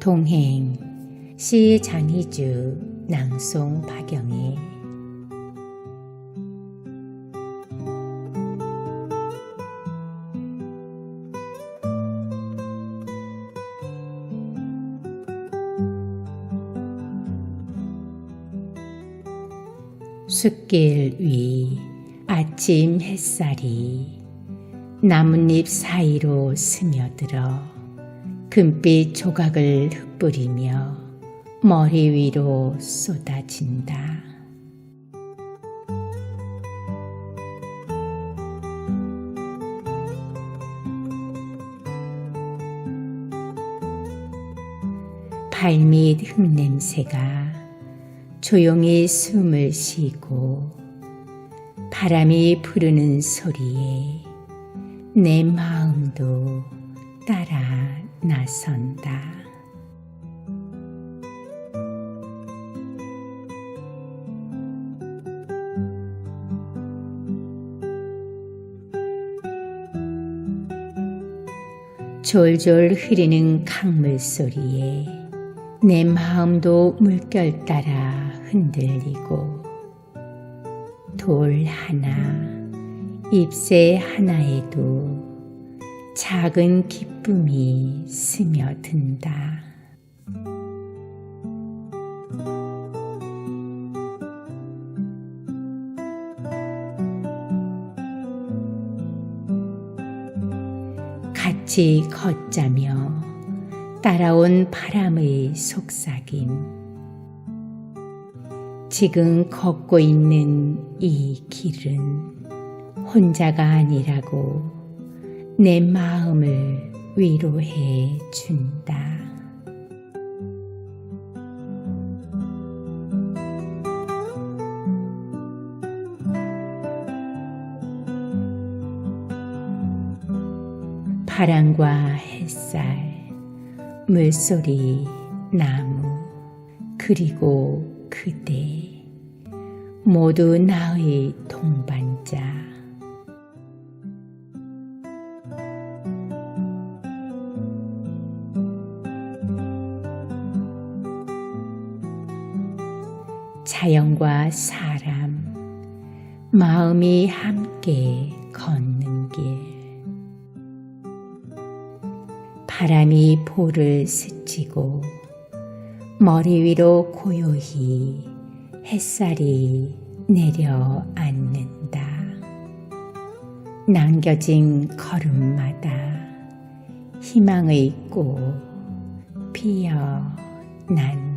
동행. 시 장희주 낭송 박영희. 숲길 위 아침 햇살이 나뭇잎 사이로 스며들어 금빛 조각을 흩뿌리며 머리 위로 쏟아진다. 발밑 흙냄새가 조용히 숨을 쉬고 바람이 부르는 소리에 내 마음도 따라 나선다. 졸졸 흐르는 강물 소리에 내 마음도 물결 따라 흔들리고 돌 하나, 잎새 하나에도 작은 기쁨이 스며든다. 같이 걷자며 따라온 바람의 속삭임. 지금 걷고 있는 이 길은 혼자가 아니라고 내 마음을 위로해 준다. 바람과 햇살, 물소리, 나무, 그리고 그대, 모두 나의 동반자. 자연과 사람, 마음이 함께 걷는 길. 바람이 볼을 스치고 머리 위로 고요히 햇살이 내려앉는다. 남겨진 걸음마다 희망의 꽃 피어난다.